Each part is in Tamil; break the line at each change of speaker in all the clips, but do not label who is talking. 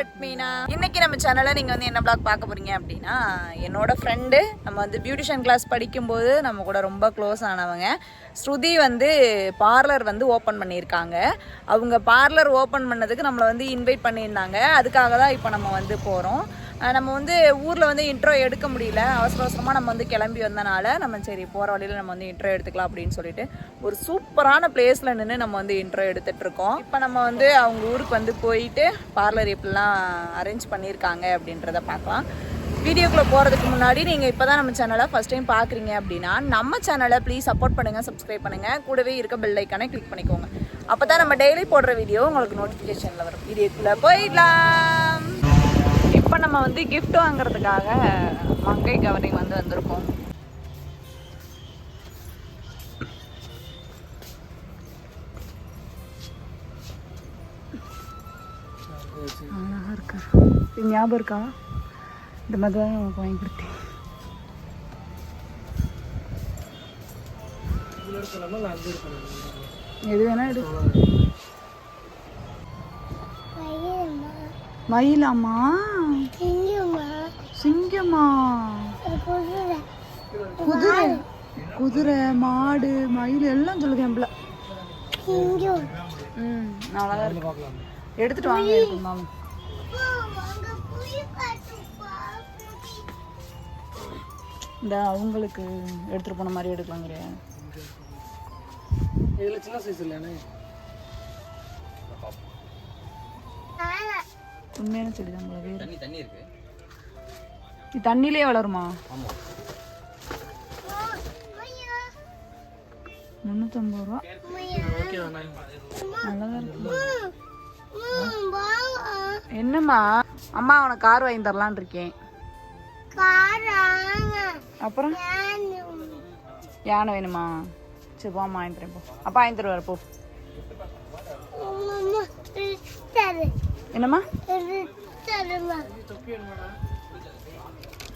பட் மீனா இன்னைக்கு நம்ம சேனலில் நீங்கள் வந்து என்ன பிளாக் பார்க்க போறீங்க அப்படின்னா என்னோட ஃப்ரெண்டு நம்ம வந்து பியூட்டிஷியன் கிளாஸ் படிக்கும்போது நம்ம கூட ரொம்ப க்ளோஸ் ஆனவங்க. ஸ்ருதி வந்து பார்லர் வந்து ஓப்பன் பண்ணியிருக்காங்க. அவங்க பார்லர் ஓப்பன் பண்ணதுக்கு நம்மளை வந்து இன்வைட் பண்ணியிருந்தாங்க. அதுக்காக தான் இப்போ நம்ம வந்து போகிறோம் நம்ம வந்து ஊரில் வந்து இன்ட்ரோ எடுக்க முடியல. அவசர அவசரமாக நம்ம வந்து கிளம்பி வந்தனால நம்ம சரி போகிற வழியில் நம்ம வந்து இன்ட்ரோ எடுத்துக்கலாம் அப்படின்னு சொல்லிட்டு ஒரு சூப்பரான பிளேஸில் நின்று நம்ம வந்து இன்ட்ரோ எடுத்துகிட்ருக்கோம் இப்போ நம்ம வந்து அவங்க ஊருக்கு வந்து போயிட்டு பார்லர் எப்படிலாம் அரேஞ்ச் பண்ணியிருக்காங்க அப்படின்றத பார்க்கலாம். வீடியோக்குள்ளே போகிறதுக்கு முன்னாடி நீங்கள் இப்போ தான் நம்ம சேனலை ஃபஸ்ட் டைம் பார்க்குறீங்க அப்படின்னா நம்ம சேனலை ப்ளீஸ் சப்போர்ட் பண்ணுங்கள் சப்ஸ்கிரைப் பண்ணுங்கள் கூடவே இருக்க பெல் ஐக்கானை கிளிக் பண்ணிக்கோங்க. அப்போ தான் நம்ம டெய்லி போடுற வீடியோ உங்களுக்கு நோட்டிஃபிகேஷனில் வரும். வீடியோக்குள்ளே போயிடலாம். இப்போ நம்ம வந்து gift வாங்குறதுக்காக மங்கை கவரிங் வந்து வந்திருக்கோம். அழகா இருக்கா? இது ஞாபகம் இருக்கா? இந்த மாதிரி தான் உனக்கு வாங்கி கொடுத்தேன். எது வேணா எடு. மயிலாமா சிங்கமா குதிரை. குதிரை. மாடு. மயில் எல்லாம் சொல்லுங்க என் பிள்ளை. ம் நல்லா இருக்கு. எடுத்துட்டு வாங்க இருந்தாலும் இந்த அவங்களுக்கு எடுத்துட்டு போன மாதிரி எடுக்கலாங்கிறியா
இதில் சின்ன சைஸ் இல்லையானே?
உண்மையான செடி தான் போல வேறு.
தண்ணி தண்ணி இருக்கு.
இது தண்ணியிலே வளருமா?
ஆமாம்
முந்நூற்றம்பது ரூபா.
ஓகே வேணா
நல்லா இருக்கு. என்னம்மா? அம்மா உனக்கு கார் வாங்கி தரலான் இருக்கேன். அப்புறம்? யானை. வேணுமா? சரி போம்மா வாங்கி தரேன் போ. அப்பா வாங்கி தருவார் போ. என்னம்மா?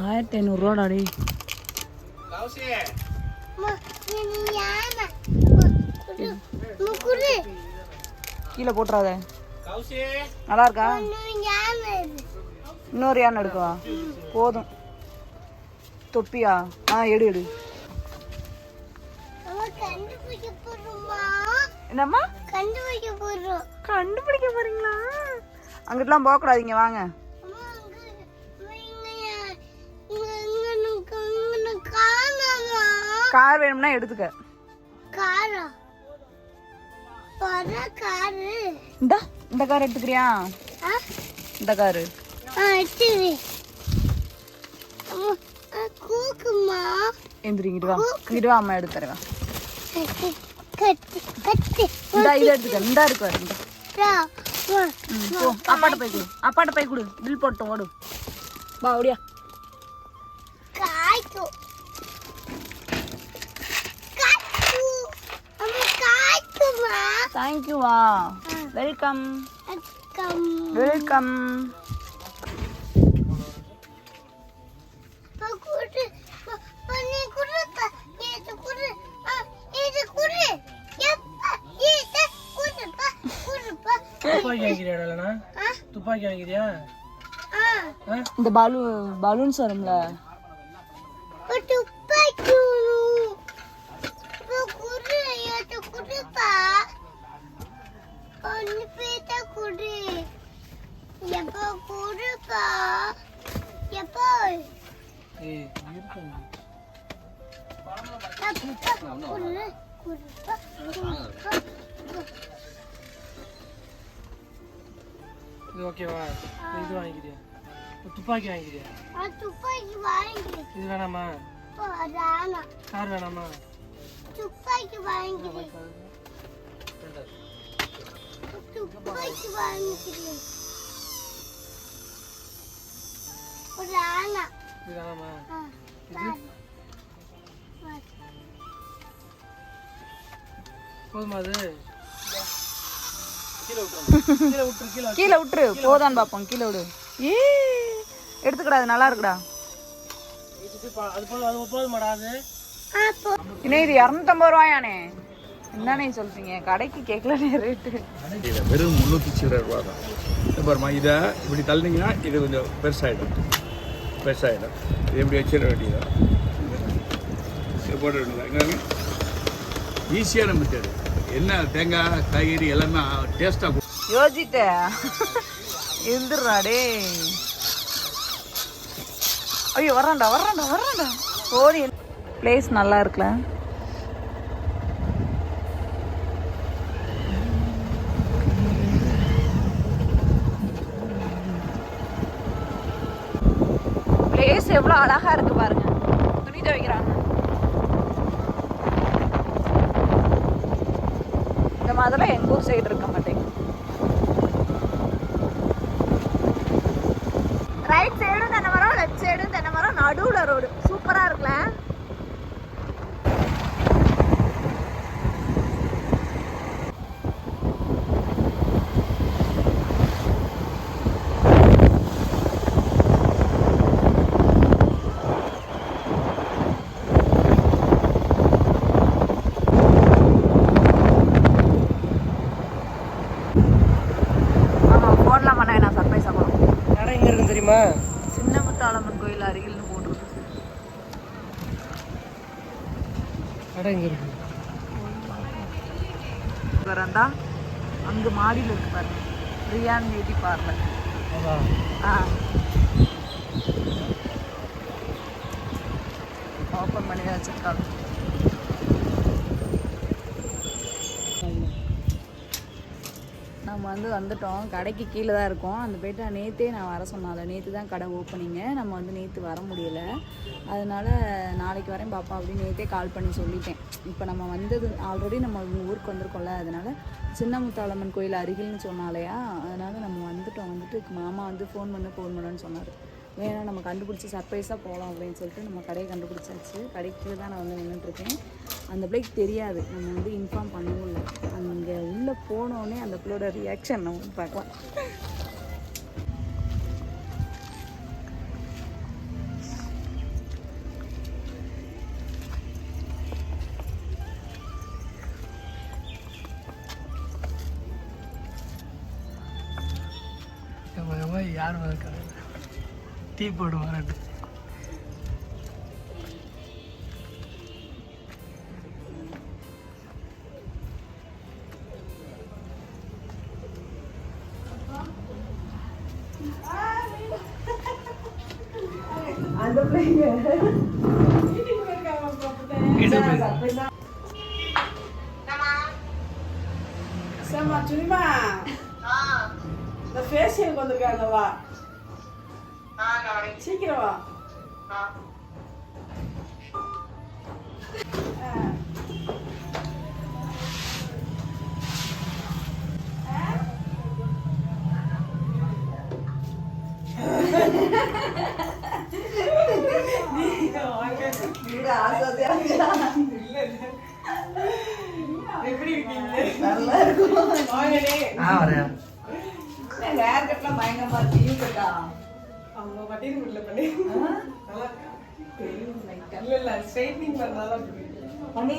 ஆயிரத்தி ஐநூறுரூவாடாடி கீழே போட்டுறாத. நல்லா இருக்கா இன்னொரு யானை எடுக்கவா? போதும். தொப்பியா? ஆ எடு எடு. என்னம்மா?
கண்டுபிடிக்க போறோம்.
கண்டுபிடிக்க போறீங்களா? அங்கிட்டலாம் போகக்கூடாதீங்க வாங்க
அம்மா, அங்க-
கார் வேணும்னா எடுத்துக்க
காரா? காரு.
இந்த இந்த கார் எடுத்துக்கிறியா
ஆ?
இந்த கார்
ஆ, ஆ, கூக்குமா?
எந்திரி இங்கிட்டு வா இங்கிட்டு வா அம்மா எடுத்து தரேன்
கட்டு, கட்டு, கட்டு.
இந்த இதை எடுத்துக்க இந்த இருக்கு பாரு, இந்த
ரா, வா.
ம், போ அப்பாட்ட போய் கொடு அப்பாட்ட போய் கொடு பில் போட்டோம் ஓடு
துப்பாக்கி வாங்கிக்கிறியாடா இல்லைனா துப்பாக்கி
ஆ.
இந்த பாலு பலூன்ஸ் வரும்ல
குடுப்பா. குடுப்பா. குடுப்பா,
இது ஓகேவா இது வாங்கிக்கிறியா ஒரு துப்பாக்கி வாங்கிக்கிறியா
ஆ, துப்பாக்கி வாங்கி
இது வேணாமா
போறானா
கார் வேணாமா
துப்பாக்கி வாங்கி துப்பாக்கி வாங்கிக்கிறேன் ஒரு ஆனா
இது வேணாமா
ஆ, பாரு.
போதுமா அது கீழே விட்டுரு. கீழே விட்டுரு கீழே
கீழே விட்டுரு. போதான்னு பார்ப்போம் கீழே விடு. ஏ எடுத்துக்கடா அது நல்லா இருக்குடா. இன்னும் இது இரநூத்தம்பது ரூபாயானே? என்னண்ணே சொல்றீங்க? கடைக்கு கேட்கலனே ரேட்டு.
இது வெறும் முந்நூற்றி சில்லற ரூபா தான். இது பாருமா இதை இப்படி தள்ளினீங்கன்னா இது கொஞ்சம் பெருசாகிடும் பெருசாகிடும் இது இப்படி வச்சிட வேண்டியதான் போட வேண்டியதான் ஈஸியான மெத்தேடு என்ன தேங்காய் காய்கறி எல்லாமே டேஸ்ட்டாக
யோசிட்ட இருந்துடுறாடே ஐயோ வர்றாண்டா வர்றாண்டா வர்றாண்டா ஓடி பிளேஸ் நல்லா இருக்குல்ல. பிளேஸ் எவ்வளோ அழகாக இருக்கு பாருங்க. துணி துவைக்கிறாங்க. மாதிரிலாம் எங்கள் ஊர் சைடு இருக்க மாட்டேங்குது. ரைட் சைடும் தென்னை மரம் லெஃப்ட் சைடும் தென்னை மரம் நடுவுல ரோடு சூப்பரா இருக்குல்ல ஆமா போடலாம் பண்ண நான் சர்ப்ரைஸ் ஆகணும்
கடை எங்க இருக்கு தெரியுமா
சின்ன முத்தாளம்மன் கோயில் அருகில்னு போட்டுருக்கு
கடை எங்க இருக்கு
வரந்தா அங்க மாடியில் இருக்கு பாருங்க
அதான்
ஆ. ஓப்பன் பண்ணி வச்சிருக்காங்க. நம்ம வந்து வந்துட்டோம். கடைக்கு கீழே தான் இருக்கோம். அந்த போயிட்டு நேற்றே நான் வர சொன்னால நேற்று தான் கடை ஓப்பனிங்கு நம்ம வந்து நேற்று வர முடியல. அதனால நாளைக்கு வரேன் பாப்பா அப்படின்னு நேற்றே கால் பண்ணி சொல்லிட்டேன். இப்போ நம்ம வந்தது ஆல்ரெடி நம்ம ஊருக்கு வந்திருக்கோம்ல. அதனால சின்ன முத்தாளம்மன் கோயில் அருகில்னு சொன்னாலையா? அதனால நம்ம வந்துட்டோம். வந்துட்டு மாமா வந்து ஃபோன் பண்ண ஃபோன் பண்ணுன்னு சொன்னார். வேணா நம்ம கண்டுபிடிச்சி சர்ப்ரைஸாக போகலாம் அப்படின்னு சொல்லிட்டு நம்ம கடையை கண்டுபிடிச்சாச்சு. கடைக்கு தான் நான் வந்து நின்றுட்டுருக்கேன் அந்த பிள்ளைக்கு தெரியாது. நம்ம வந்து இன்ஃபார்ம் பண்ணவும் இல்லை. அங்கே உள்ளே போனோடனே அந்த பிள்ளையோட ரியாக்ஷன் நம்ம பார்க்கலாம்.
டீ
போடுவாங்க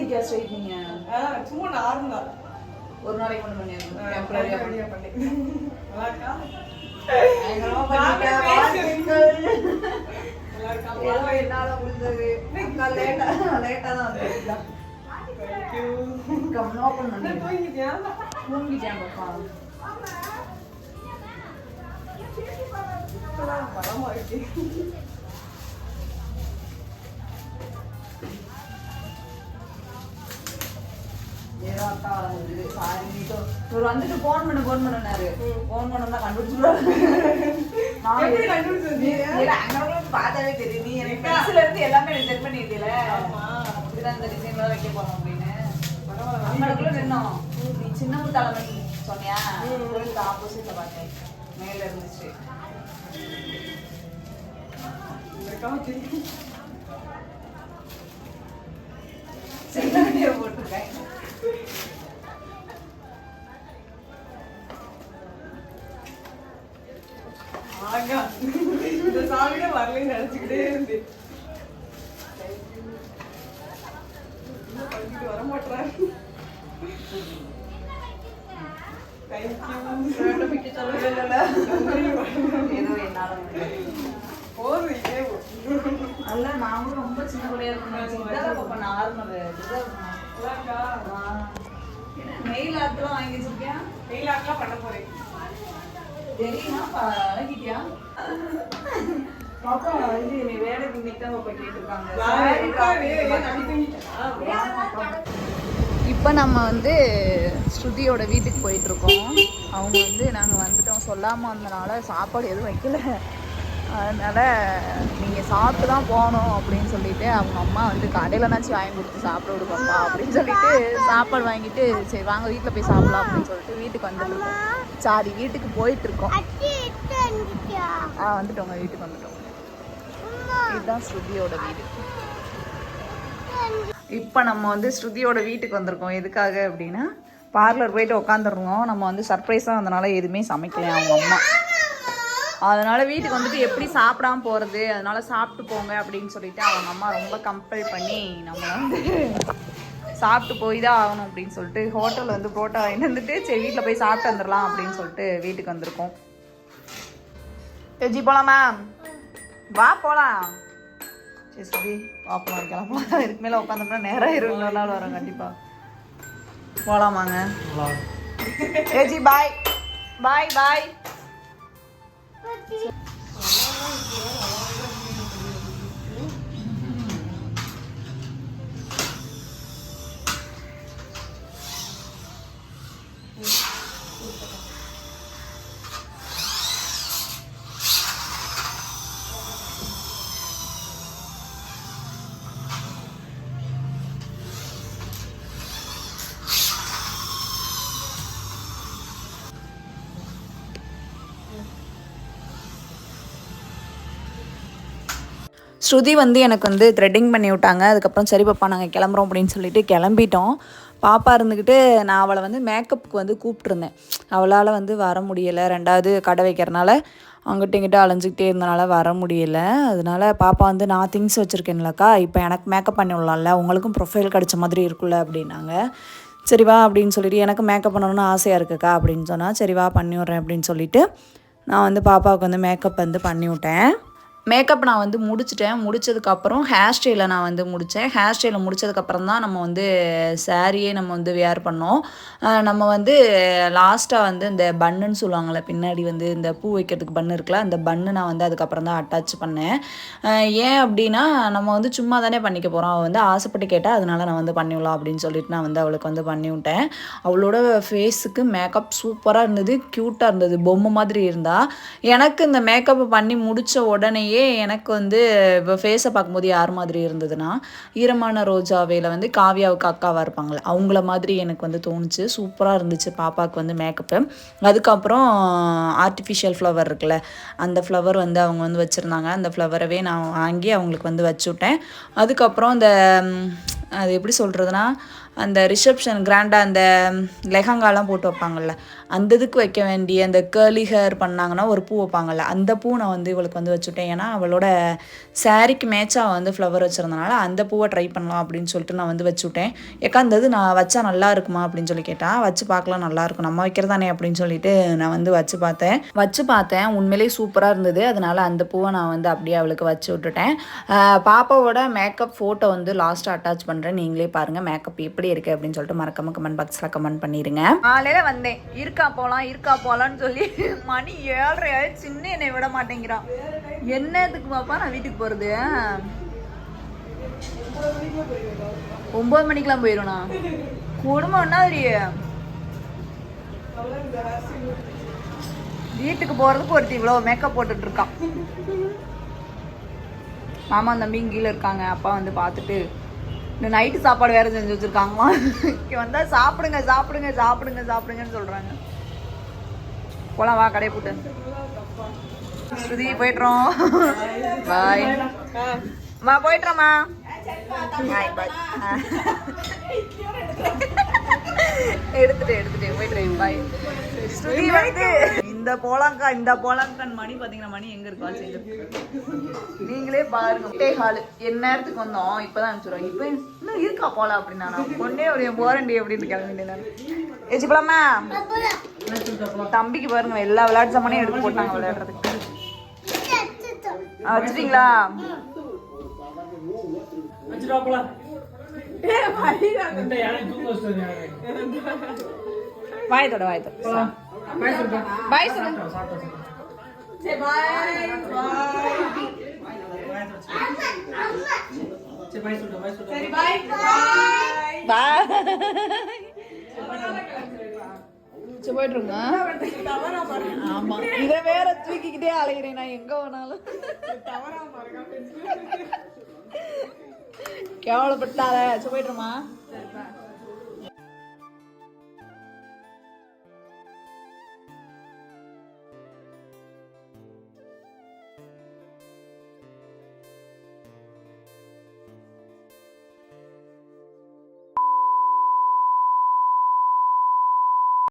பண்ணியிருக்கியா ஸ்ட்ரைட் நீங்க
சும்மா நார்மலா
ஒரு நாளைக்கு மட்டும் பண்ணியிருக்கோம் டெம்பரரியா பண்ணி.
நல்லா இருக்கா
என்னால முடிஞ்சது. லேட்டா லேட்டா தான்
தூங்கிட்டியா?
தூங்கிட்டேன் பாப்பா
பரமா இருக்கு
ஏதோ அக்கா வந்து சாரி இவர் வந்துட்டு ஃபோன் பண்ணு ஃபோன் பண்ணுனாரு ஃபோன் பண்ணா கண்டுபிடிச்சுடுவாரு நான்
எப்படி கண்டுபிடிச்சது?
இல்ல அங்க உள்ளவங்க பார்த்தாலே தெரியும் நீ எனக்கு பென்சில இருந்து எல்லாமே எனக்கு செட் பண்ணிருக்கீல இப்படிதான் இந்த டிசைன்ல வைக்க போறோம் அப்படின்னு அங்கனக்குள்ள நின்னோம் நீ சின்ன தலைமை சொன்னியா கோயிலுக்கு ஆப்போசிட்ல பார்த்தேன் மேல இருந்துச்சு
ஆகா இந்த சாமியில வரலன்னு நினைச்சுக்கிட்டே இருந்தேன். பண்ணிட்டு வர
நான் கூட ரொம்ப சின்ன பிள்ளையா பாப்பா நார்மல் நெயில் ஆர்ட்லாம் வாங்கி வச்சிருக்கியா?
நெயில் ஆர்ட்லாம் பண்ண போறேன்.
தெரியுமா? பழகிட்டியா நீ வேலைக்கு கேட்டிருக்காங்க. இப்போ நம்ம வந்து ஸ்ருதியோட வீட்டுக்கு போயிட்டு இருக்கோம். அவங்க வந்து நாங்கள் வந்துட்டோம். சொல்லாமல் வந்தனால சாப்பாடு எதுவும் வைக்கல. அதனால் நீங்கள் சாப்பிட்டு தான் போகணும் அப்படின்னு சொல்லிட்டு அவங்க அம்மா வந்து கடையிலனாச்சும் வாங்கி கொடுத்து சாப்பிட விடுவாப்பா அப்படின்னு சொல்லிட்டு சாப்பாடு வாங்கிட்டு சரி வாங்க வீட்டில் போய் சாப்பிடலாம் அப்படின்னு சொல்லிட்டு வீட்டுக்கு வந்துருக்கோம் சாரி வீட்டுக்கு போயிட்டு இருக்கோம் ஆ வந்துட்டோங்க வீட்டுக்கு வந்துட்டோம். இதுதான் ஸ்ருதியோட வீடு. இப்போ நம்ம வந்து ஸ்ருதியோட வீட்டுக்கு வந்திருக்கோம். எதுக்காக அப்படின்னா பார்லர் போயிட்டு உட்காந்துருந்தோம் நம்ம வந்து சர்ப்ரைஸாக வந்தனால எதுவுமே சமைக்கலையா அவங்க அம்மா. அதனால வீட்டுக்கு வந்துட்டு எப்படி சாப்பிடாம போகிறது அதனால சாப்பிட்டு போங்க அப்படின்னு சொல்லிட்டு அவங்க அம்மா ரொம்ப கம்பல் பண்ணி நம்மளை வந்து சாப்பிட்டு போய் தான் ஆகணும் அப்படின்னு சொல்லிட்டு ஹோட்டலில் வந்து புரோட்டா வாங்கிட்டு வந்துட்டு சரி வீட்டில் போய் சாப்பிட்டு வந்துடலாம் அப்படின்னு சொல்லிட்டு வீட்டுக்கு வந்திருக்கோம். ஜி போலாமா? வா போலாம். சரி சரி வா போலாம். கிளம்பலாம். இதுக்கு மேலே உட்காந்தோம்னா நேரம் இரு இன்னொரு நாள் வரோம் கண்டிப்பா. போலாமாங்க? ஏஜி பாய் பாய் பாய் 好了忘词 ஸ்ருதி வந்து எனக்கு வந்து த்ரெட்டிங் பண்ணி விட்டாங்க. அதுக்கப்புறம் சரி பாப்பா நாங்கள் கிளம்புறோம் அப்படின்னு சொல்லிட்டு கிளம்பிட்டோம். பாப்பா இருந்துக்கிட்டு நான் அவளை வந்து மேக்கப்புக்கு வந்து கூப்பிட்ருந்தேன் அவளால் வந்து வர முடியலை. ரெண்டாவது கடை வைக்கிறனால அங்கிட்ட இங்கிட்ட அலைஞ்சிக்கிட்டே இருந்தனால வர முடியலை. அதனால பாப்பா வந்து நான் திங்ஸ் வச்சுருக்கேன்லக்கா. இப்போ எனக்கு மேக்கப் பண்ணி விடலாம்ல. உங்களுக்கும் ப்ரொஃபைல் கிடச்ச மாதிரி இருக்குல்ல அப்படின்னாங்க. சரி வா அப்படின்னு சொல்லிட்டு எனக்கு மேக்கப் பண்ணணும்னு ஆசையாக இருக்குக்கா அப்படின்னு சொன்னால் சரி வா பண்ணி விட்றேன் அப்படின்னு சொல்லிட்டு நான் வந்து பாப்பாவுக்கு வந்து மேக்கப் வந்து பண்ணி விட்டேன். மேக்கப் நான் வந்து முடிச்சிட்டேன். முடிச்சதுக்கப்புறம் ஹேர் ஸ்டைலை நான் வந்து முடித்தேன் ஹேர் ஸ்டைலை முடித்ததுக்கப்புறம் தான் நம்ம வந்து சாரியே நம்ம வந்து வேர் பண்ணோம். நம்ம வந்து லாஸ்ட்டாக வந்து இந்த பன்னுன்னு சொல்லுவாங்கள்ல பின்னாடி வந்து இந்த பூ வைக்கிறதுக்கு பன்னு இருக்குல்ல அந்த பன்னு நான் வந்து அதுக்கப்புறம் தான் அட்டாச் பண்ணேன். ஏன் அப்படின்னா நம்ம வந்து சும்மா தானே பண்ணிக்க போகிறோம் அவள் வந்து ஆசைப்பட்டு கேட்டால் அதனால நான் வந்து பண்ணிவிடலாம் அப்படின்னு சொல்லிட்டு நான் வந்து அவளுக்கு வந்து பண்ணி விட்டேன். அவளோட ஃபேஸுக்கு மேக்கப் சூப்பராக இருந்தது க்யூட்டாக இருந்தது பொம்மை மாதிரி இருந்தால் எனக்கு இந்த மேக்கப் பண்ணி முடித்த உடனேயே எனக்கு வந்து இப்போ ஃபேஸை பார்க்கும்போது யார் மாதிரி இருந்ததுன்னா ஈரமான ரோஜாவேல வந்து காவியாவுக்கு அக்காவாக இருப்பாங்களே அவங்கள மாதிரி எனக்கு வந்து தோணுச்சு. சூப்பராக இருந்துச்சு பாப்பாவுக்கு வந்து மேக்கப்பு அதுக்கப்புறம் ஆர்டிஃபிஷியல் ஃப்ளவர் இருக்குல்ல அந்த ஃப்ளவர் வந்து அவங்க வந்து வச்சுருந்தாங்க. அந்த ஃப்ளவரவே நான் வாங்கி அவங்களுக்கு வந்து வச்சு விட்டேன் அதுக்கப்புறம் இந்த அது எப்படி சொல்கிறதுனா அந்த ரிசப்ஷன் கிராண்டாக அந்த லெஹங்காலாம் போட்டு வைப்பாங்கல்ல அந்த இதுக்கு வைக்க வேண்டிய அந்த கேர்லி ஹேர் பண்ணாங்கன்னா ஒரு பூ வைப்பாங்கள்ல அந்த பூ நான் வந்து இவளுக்கு வந்து வச்சுட்டேன். ஏன்னா அவளோட சாரிக்கு மேட்சாக வந்து ஃப்ளவர் வச்சுருந்தனால அந்த பூவை ட்ரை பண்ணலாம் அப்படின்னு சொல்லிட்டு நான் வந்து வச்சு விட்டேன் ஏக்கா அந்த இது நான் வச்சா நல்லா இருக்குமா அப்படின்னு சொல்லி கேட்டால் வச்சு பார்க்கலாம் நல்லா இருக்கும். நம்ம வைக்கிறதானே அப்படின்னு சொல்லிட்டு நான் வந்து வச்சு பார்த்தேன். வச்சு பார்த்தேன். உண்மையிலேயே சூப்பராக இருந்தது. அதனால அந்த பூவை நான் வந்து அப்படியே அவளுக்கு வச்சு விட்டுட்டேன். பாப்பாவோட மேக்கப் ஃபோட்டோ வந்து லாஸ்ட்டாக அட்டாச் பண்ணுறேன் நீங்களே பாருங்கள் மேக்கப் எப்படி இருக்குது அப்படின்னு சொல்லிட்டு மறக்காம கமெண்ட் பாக்ஸில் கமெண்ட் பண்ணிடுங்க காலையில் வந்தேன். இருக்கா இருக்கா போகலாம் இருக்கா போகலான்னு சொல்லி மணி ஏழரை ஆயிடுச்சு. சின்ன என்னை விட மாட்டேங்கிறான். என்னத்துக்கு பாப்பா நான் வீட்டுக்கு போகிறது ஒம்பது மணிக்கெலாம் போயிடும்ண்ணா குடும்பம்னா என்ன வீட்டுக்கு போகிறதுக்கு ஒருத்தி இவ்வளோ மேக்கப் போட்டுட்டு இருக்கான். மாமா தம்பியும் கீழே இருக்காங்க. அப்பா வந்து பார்த்துட்டு இந்த நைட்டு சாப்பாடு வேற செஞ்சு வச்சுருக்காங்கம்மா இங்கே வந்தால் சாப்பிடுங்க சாப்பிடுங்க சாப்பிடுங்க சாப்பிடுங்கன்னு சொல்கிறாங்க போலாம் வா கடையை போட்டு. ஸ்ருதி போயிட்டுறோம். பாய் மா போயிட்டுறோம்மா. பாய் பாய் எடுத்துட்டு எடுத்துட்டு போயிட்டுறேன் பாய் ஸ்ருதி வந்து இந்த போலாங்கா இந்த போலாங்கான்னு மணி பாத்தீங்கன்னா மணி எங்க இருக்கு? செய்து. நீங்களே பாருங்க. முட்டை ஹால் என்ன நேரத்துக்கு வந்தோம். இப்பதான் அனுப்பிச்சிடுவோம் இப்போ இன்னும் இருக்கா போலாம் அப்படின்னா நான் பொண்ணே ஒரு போரண்டி அப்படின்னு கிளம்பிட்டேன் நான். ஏச்சு போலாமா? தம்பிக்கு பாருங்க. எல்லா விளையாட்டு சாமானையும் எடுத்து போட்டாங்க விளையாடுறதுக்கு. வச்சிட்டீங்களா? வாயத்தோட வாயத்தோட
பாய் சொல்லிட்டா
பாய். சொல்லு.
சாப்பிட்டோம்
சரி பாய்.
சரி பாய் சொல்லிட்டா பாய் சொல்லிட்டா
சரி பாய். பாய். சரி போயிட்டுருங்க ஆமா. இத வேற தூக்கிக்கிட்டே அலைகிறேன் நான் எங்க வேணாலும் கேவலப்பட்டாத. சரி போயிட்டுருமா